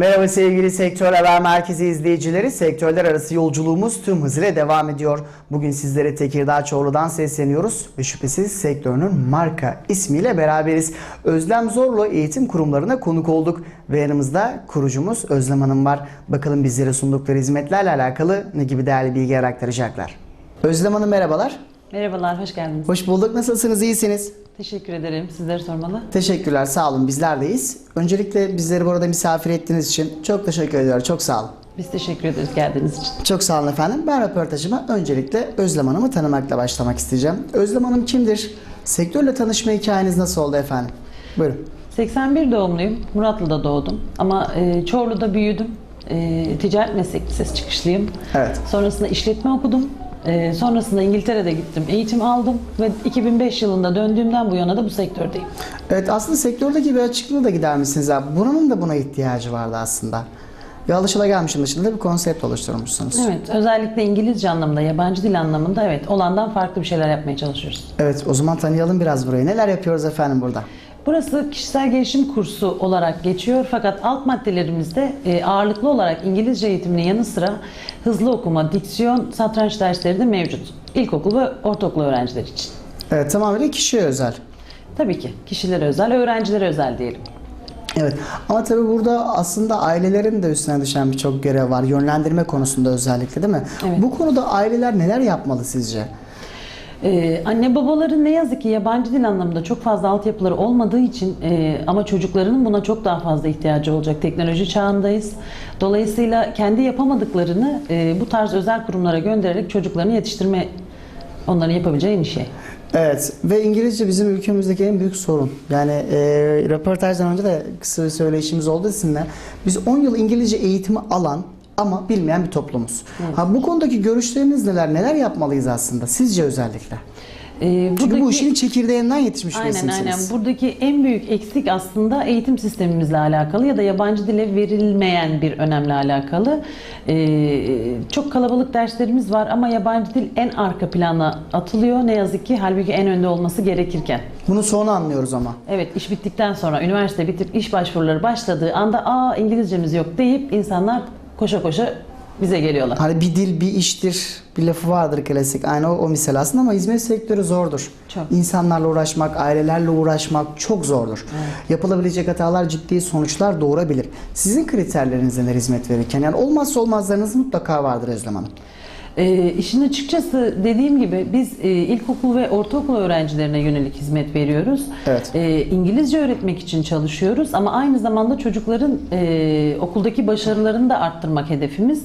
Merhaba sevgili Sektör Haber Merkezi izleyicileri. Sektörler arası yolculuğumuz tüm hızıyla devam ediyor. Bugün sizlere Tekirdağ Çorlu'dan sesleniyoruz ve şüphesiz sektörünün marka ismiyle beraberiz. Özlem Zorlu eğitim kurumlarına konuk olduk ve yanımızda kurucumuz Özlem Hanım var. Bakalım bizlere sundukları hizmetlerle alakalı ne gibi değerli bilgiler aktaracaklar. Özlem Hanım merhabalar. Merhabalar, hoş geldiniz. Hoş bulduk. Nasılsınız? İyisiniz? Teşekkür ederim. Sizleri sormalı. Teşekkürler. Sağ olun. Bizler deyiz. Öncelikle bizleri burada misafir ettiğiniz için çok teşekkür ediyorum. Çok sağ olun. Biz teşekkür ederiz geldiğiniz için. Çok sağ olun efendim. Ben röportajıma öncelikle Özlem Hanım'ı tanımakla başlamak isteyeceğim. Özlem Hanım kimdir? Sektörle tanışma hikayeniz nasıl oldu efendim? Buyurun. 81 doğumluyum. Muratlı'da doğdum. Ama e, Çorlu'da büyüdüm. E, ticaret meslek lisesi çıkışlıyım. Evet. Sonrasında işletme okudum. E, sonrasında İngiltere'de gittim. Eğitim aldım. Ve 2005 yılında döndüğümden bu yana da bu sektördeyim. Evet aslında sektördeki bir açıklığı da gider misiniz abi? Buranın da buna ihtiyacı vardı aslında. Ve alışılagelmişin dışında bir konsept oluşturmuşsunuz. Evet. Özellikle İngilizce anlamında, yabancı dil anlamında evet olandan farklı bir şeyler yapmaya çalışıyoruz. Evet o zaman tanıyalım biraz burayı. Neler yapıyoruz efendim burada? Burası kişisel gelişim kursu olarak geçiyor fakat alt maddelerimizde e, ağırlıklı olarak İngilizce eğitiminin yanı sıra hızlı okuma, diksiyon, satranç dersleri de mevcut. İlkokul ve ortaokul öğrenciler için. Evet tamamıyla kişiye özel. Tabii ki kişilere özel, öğrencilere özel diyelim. Evet ama tabii burada aslında ailelerin de üstüne düşen birçok görev var. Yönlendirme konusunda özellikle değil mi? Evet. Bu konuda aileler neler yapmalı sizce? Ee, anne babaların ne yazık ki yabancı dil anlamında çok fazla altyapıları olmadığı için e, ama çocuklarının buna çok daha fazla ihtiyacı olacak. Teknoloji çağındayız. Dolayısıyla kendi yapamadıklarını e, bu tarz özel kurumlara göndererek çocuklarını yetiştirme onların yapabileceği en iyi şey. Evet ve İngilizce bizim ülkemizdeki en büyük sorun. Yani e, röportajdan önce de kısa bir söyleşimiz oldu sizinle. Biz 10 yıl İngilizce eğitimi alan ama bilmeyen bir toplumuz. Ha bu konudaki görüşleriniz neler? Neler yapmalıyız aslında? Sizce özellikle? Ee, Çünkü bu işin çekirdeğinden yetişmiş Aynen isimsiniz. aynen. Buradaki en büyük eksik aslında eğitim sistemimizle alakalı ya da yabancı dile verilmeyen bir önemle alakalı. Ee, çok kalabalık derslerimiz var ama yabancı dil en arka plana atılıyor ne yazık ki halbuki en önde olması gerekirken. Bunu sonra anlıyoruz ama. Evet iş bittikten sonra üniversite bitip iş başvuruları başladığı anda aa İngilizcemiz yok deyip insanlar koşa koşa bize geliyorlar. Hani bir dil bir iştir bir lafı vardır klasik. Aynı o, o misal aslında ama hizmet sektörü zordur. Çok. İnsanlarla uğraşmak, ailelerle uğraşmak çok zordur. Yapılabilecek hatalar ciddi sonuçlar doğurabilir. Sizin kriterleriniz neler hizmet verirken? Yani olmazsa olmazlarınız mutlaka vardır Özlem Hanım. Ee, işin açıkçası dediğim gibi biz e, ilkokul ve ortaokul öğrencilerine yönelik hizmet veriyoruz. Evet. Ee, İngilizce öğretmek için çalışıyoruz ama aynı zamanda çocukların e, okuldaki başarılarını da arttırmak hedefimiz.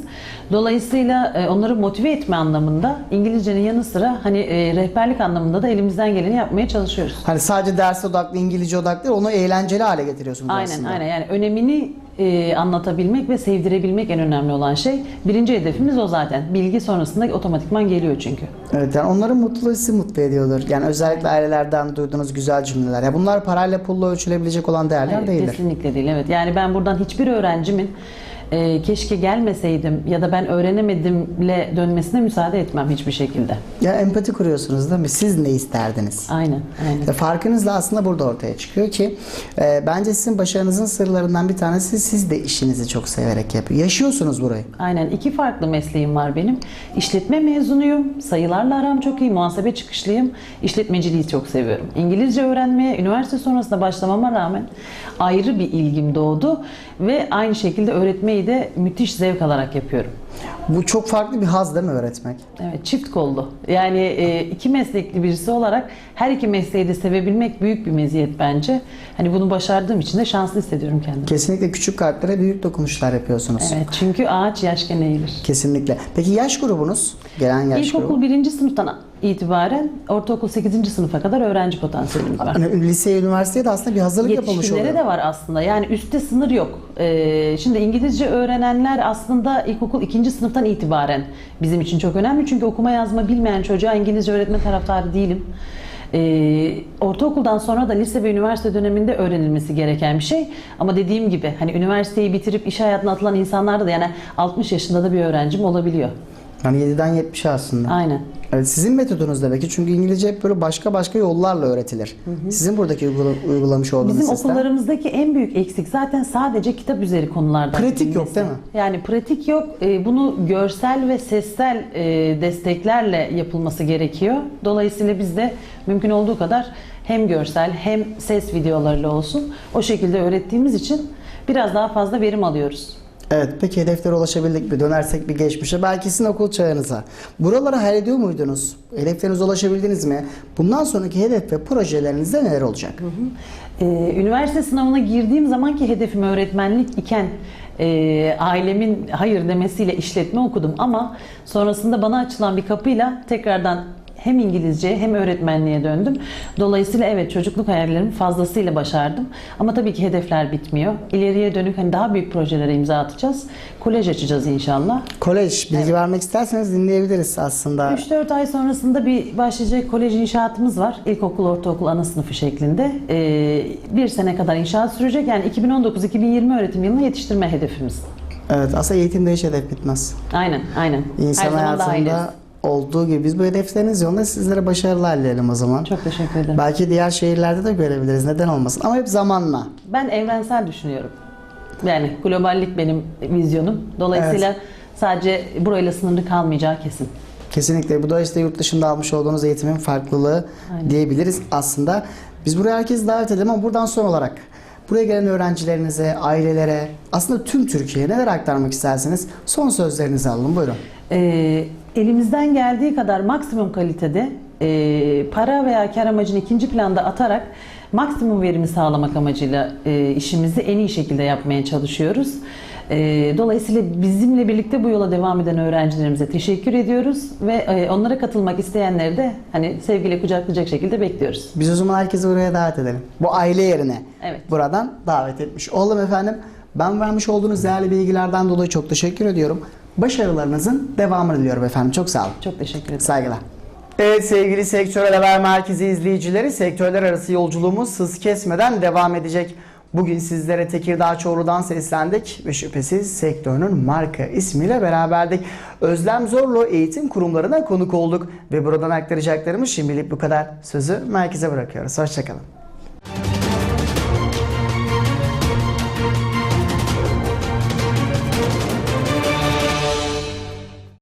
Dolayısıyla e, onları motive etme anlamında İngilizcenin yanı sıra hani e, rehberlik anlamında da elimizden geleni yapmaya çalışıyoruz. Hani sadece ders odaklı, İngilizce odaklı onu eğlenceli hale getiriyorsunuz Aynen aslında. aynen yani önemini e, anlatabilmek ve sevdirebilmek en önemli olan şey. Birinci hedefimiz o zaten. Bilgi sonrasında otomatikman geliyor çünkü. Evet yani onların mutluluğu sizi mutlu ediyordur. Yani özellikle ailelerden duyduğunuz güzel cümleler. Ya bunlar parayla pulla ölçülebilecek olan değerler Hayır, değildir. Kesinlikle değil. Evet. Yani ben buradan hiçbir öğrencimin e, keşke gelmeseydim ya da ben öğrenemedimle dönmesine müsaade etmem hiçbir şekilde. Ya empati kuruyorsunuz değil mi? Siz ne isterdiniz? Aynen. Aynen. Farkınız da aslında burada ortaya çıkıyor ki e, bence sizin başarınızın sırlarından bir tanesi siz de işinizi çok severek yapıyor. Yaşıyorsunuz burayı. Aynen. iki farklı mesleğim var benim. İşletme mezunuyum. Sayılarla aram çok iyi. Muhasebe çıkışlıyım. İşletmeciliği çok seviyorum. İngilizce öğrenmeye üniversite sonrasında başlamama rağmen ayrı bir ilgim doğdu. Ve aynı şekilde öğretmeyi de müthiş zevk alarak yapıyorum. Bu çok farklı bir haz değil mi öğretmek? Evet, çift kollu. Yani e, iki meslekli birisi olarak her iki mesleği de sevebilmek büyük bir meziyet bence. Hani bunu başardığım için de şanslı hissediyorum kendimi. Kesinlikle küçük kalplere büyük dokunuşlar yapıyorsunuz. Evet, çünkü ağaç yaşken eğilir. Kesinlikle. Peki yaş grubunuz? Gelen yaş İlkokul grubu? birinci sınıftan itibaren ortaokul 8. sınıfa kadar öğrenci potansiyelimiz var. Hani liseye, üniversiteye de aslında bir hazırlık yapılmış oluyor. de var aslında. Yani üstte sınır yok. Ee, şimdi İngilizce öğrenenler aslında ilkokul ikinci sınıftan itibaren bizim için çok önemli. Çünkü okuma yazma bilmeyen çocuğa İngilizce öğretme taraftarı değilim. Ee, ortaokuldan sonra da lise ve üniversite döneminde öğrenilmesi gereken bir şey. Ama dediğim gibi hani üniversiteyi bitirip iş hayatına atılan insanlarda da yani 60 yaşında da bir öğrencim olabiliyor. Yani 7'den 70'e aslında. Aynen. Evet, sizin metodunuz da belki çünkü İngilizce hep böyle başka başka yollarla öğretilir. Sizin buradaki uygula- uygulamış olduğunuz Bizim sistem. okullarımızdaki en büyük eksik zaten sadece kitap üzeri konulardan. Pratik yok, değil mi? Yani pratik yok. Ee, Bunu görsel ve sessel e, desteklerle yapılması gerekiyor. Dolayısıyla biz de mümkün olduğu kadar hem görsel hem ses videolarıyla olsun o şekilde öğrettiğimiz için biraz daha fazla verim alıyoruz. Evet peki hedeflere ulaşabildik mi? Dönersek bir geçmişe. Belki sizin okul çağınıza. Buralara hallediyor muydunuz? Hedeflerinize ulaşabildiniz mi? Bundan sonraki hedef ve projelerinizde neler olacak? Ee, üniversite sınavına girdiğim zamanki hedefim öğretmenlik iken e, ailemin hayır demesiyle işletme okudum ama sonrasında bana açılan bir kapıyla tekrardan hem İngilizce hem öğretmenliğe döndüm. Dolayısıyla evet çocukluk hayallerimi fazlasıyla başardım. Ama tabii ki hedefler bitmiyor. İleriye dönük hani daha büyük projelere imza atacağız. Kolej açacağız inşallah. Kolej bilgi vermek isterseniz dinleyebiliriz aslında. 3-4 ay sonrasında bir başlayacak kolej inşaatımız var. İlkokul, ortaokul, ana sınıfı şeklinde. Ee, bir sene kadar inşaat sürecek. Yani 2019-2020 öğretim yılını yetiştirme hedefimiz. Evet aslında eğitimde hiç hedef bitmez. Aynen, aynen. İnsan Her hayatında olduğu gibi biz bu hedefleriniz yolunda sizlere başarılar dileyelim o zaman. Çok teşekkür ederim. Belki diğer şehirlerde de görebiliriz. Neden olmasın? Ama hep zamanla. Ben evrensel düşünüyorum. Yani globallik benim vizyonum. Dolayısıyla sadece burayla sınırlı kalmayacağı kesin. Kesinlikle. Bu da işte yurt dışında almış olduğunuz eğitimin farklılığı diyebiliriz aslında. Biz buraya herkesi davet edelim ama buradan son olarak buraya gelen öğrencilerinize, ailelere, aslında tüm Türkiye'ye neler aktarmak isterseniz son sözlerinizi alalım. Buyurun. Ee, elimizden geldiği kadar maksimum kalitede e, para veya kar amacını ikinci planda atarak maksimum verimi sağlamak amacıyla e, işimizi en iyi şekilde yapmaya çalışıyoruz. E, dolayısıyla bizimle birlikte bu yola devam eden öğrencilerimize teşekkür ediyoruz ve e, onlara katılmak isteyenleri de hani sevgiyle kucaklayacak şekilde bekliyoruz. Biz o zaman herkesi buraya davet edelim. Bu aile yerine Evet. buradan davet etmiş olalım efendim. Ben vermiş olduğunuz değerli bilgilerden dolayı çok teşekkür ediyorum. Başarılarınızın devamını diliyorum efendim. Çok sağ olun. Çok teşekkür ederim. Saygılar. Evet sevgili Sektörel Haber Merkezi izleyicileri, sektörler arası yolculuğumuz hız kesmeden devam edecek. Bugün sizlere Tekirdağ Çorlu'dan seslendik ve şüphesiz sektörünün marka ismiyle beraberdik. Özlem Zorlu eğitim kurumlarına konuk olduk ve buradan aktaracaklarımız şimdilik bu kadar. Sözü merkeze bırakıyoruz. Hoşçakalın.